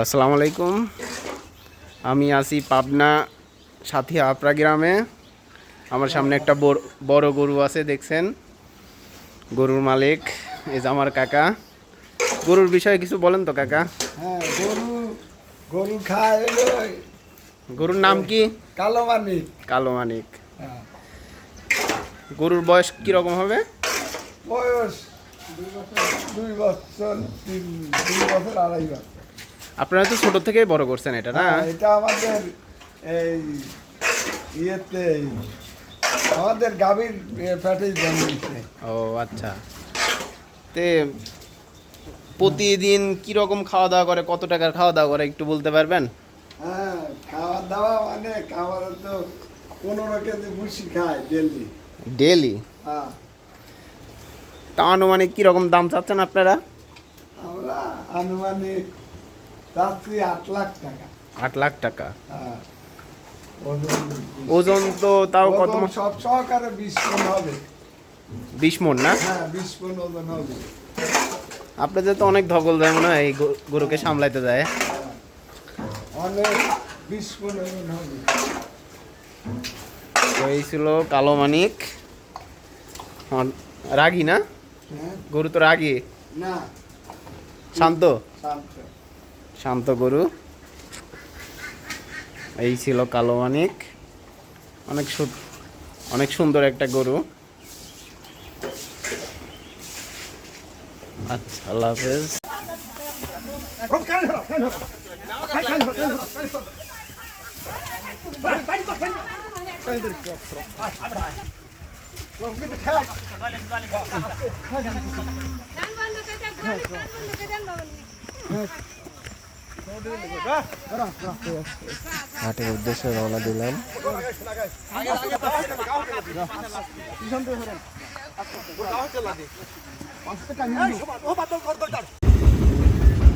আসসালামু আলাইকুম। আমি আছি পাবনা সাথী আপরা গ্রামে। আমার সামনে একটা বড়- গরু আছে দেখছেন? গরুর মালিক এই যে আমার কাকা। গরুর বিষয়ে কিছু বলেন তো কাকা। হ্যাঁ গরু গরু খায় গরুর নাম কি? কালো মানিক। কালো মানিক। হ্যাঁ। গরুর বয়স কীরকম হবে? বয়স দুই বছর তিন দুই বছর আড়াই বছর। আপনারা তো ছোট থেকেই বড় করছেন এটা না? হ্যাঁ, এটা আমাদের এই ইয়েতে আমাদের গাভীর ফ্যাটেই জন্মেছে ও আচ্ছা। তে প্রতিদিন কীরকম খাওয়া দাওয়া করে কত টাকার খাওয়া দাওয়া করে একটু বলতে পারবেন? হ্যাঁ খাওয়া দাওয়া মানে খাবার তো পনেরো কেজি ভুসি খায় ডেলি। ডেলি? হ্যাঁ। তা আনুমানিক কীরকম দাম চাচ্ছেন আপনারা? আমরা আনুমানিক আট লাখ টাকা। আট লাখ টাকা। হ্যাঁ। ওজন তো তাও কত সব সহকারে বিশ পন হবে। বিশ মন না? হ্যাঁ বিশ পন ওজন হবে। আপনাদের তো অনেক ধকল যায় মনে হয় এই গরুকে সামলাইতে যায় অনেক বিশ পন ওজন হবে। তো এই ছিল কালো মানিক। রাগী না? হ্যাঁ। গরু তো রাগী। না। শান্ত? শান্ত। শান্ত গরু। এই ছিল কালো অনেক সু- অনেক সুন্দর একটা গরু। আচ্ছা আল্লাহ হাফেজ। গান হাটের উদ্দেশ্যে রওনা দিলাম।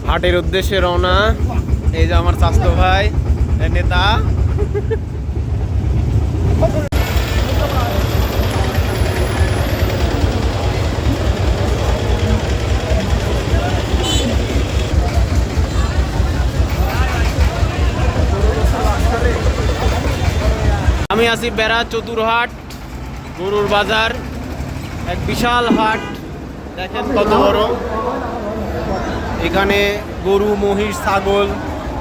হাটের উদ্দেশ্যে রওনা। এই যে আমার স্বাস্থ্য ভাই নেতা। আছি বেড়া চতুরহাট, গরুর বাজার, এক বিশাল হাট। দেখেন কত বড়। এখানে গরু, মহিষ, ছাগল,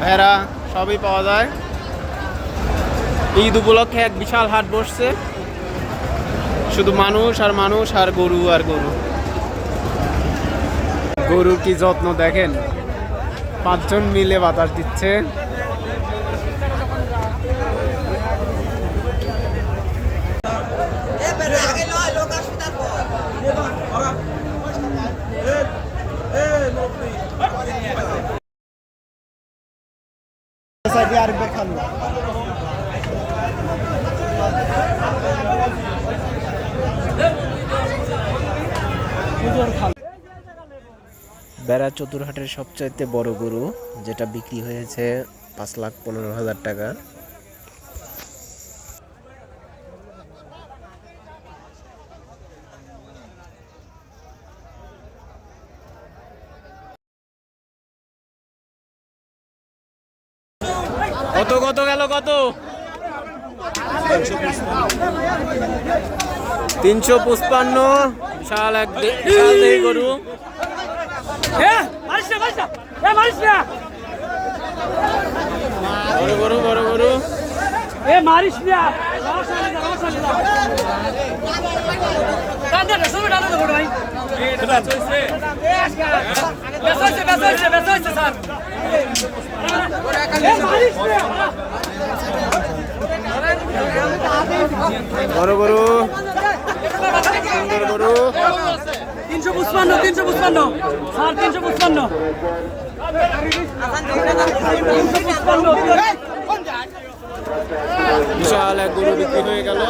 ভেড়া সবই পাওয়া যায়। ঈদ উপলক্ষে এক বিশাল হাট বসছে। শুধু মানুষ আর মানুষ আর গরু আর গরু। গরু কি যত্ন দেখেন? পাঁচজন মিলে বাতাস দিচ্ছে। বেড়া চতুরহাটের সবচাইতে বড় গরু যেটা বিক্রি হয়েছে পাঁচ লাখ পনেরো হাজার টাকা। কত কত গেল কত? তিনশো পঁচপান্ন সাল এক গরু। বড় গরু বড় গরু এ মারিস না। টান দে সব টান দে বড় গরু গরু তিনশো পঁচপান্ন তিনশো পঁচপান্ন। স্যার তিনশো পঁচপান্ন। বিশাল এক গরু বিক্রি হয়ে গেল।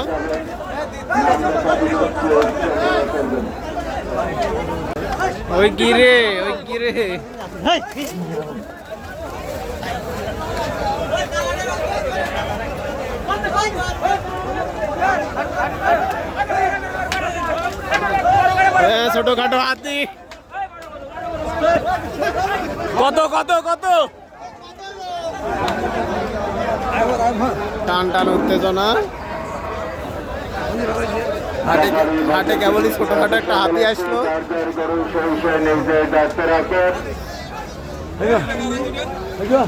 ওই গিরে ওই গিরে। ছোটখাটো হাতি। কত কত কত? টান টান উত্তেজনা। হাটে হাটে কেবলই ছোটখাটো একটা হাতি আসলো।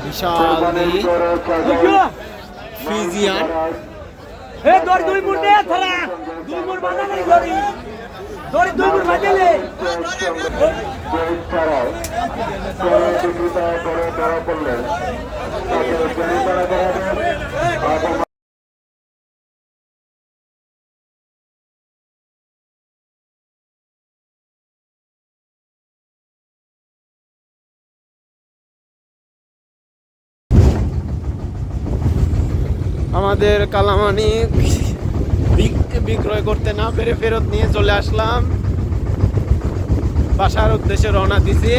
বিশাল ফিজিয়ান। এ দড়ি দুই মুড় দে থালা দুই মুড় বাঁধা নেই দড়ি। দড়ি দুই মুড় বাঁধালে আমাদের কালামানি বিক- বিক্রয় করতে না পেরে ফেরত নিয়ে চলে আসলাম। বাসার উদ্দেশ্যে রওনা দিছি।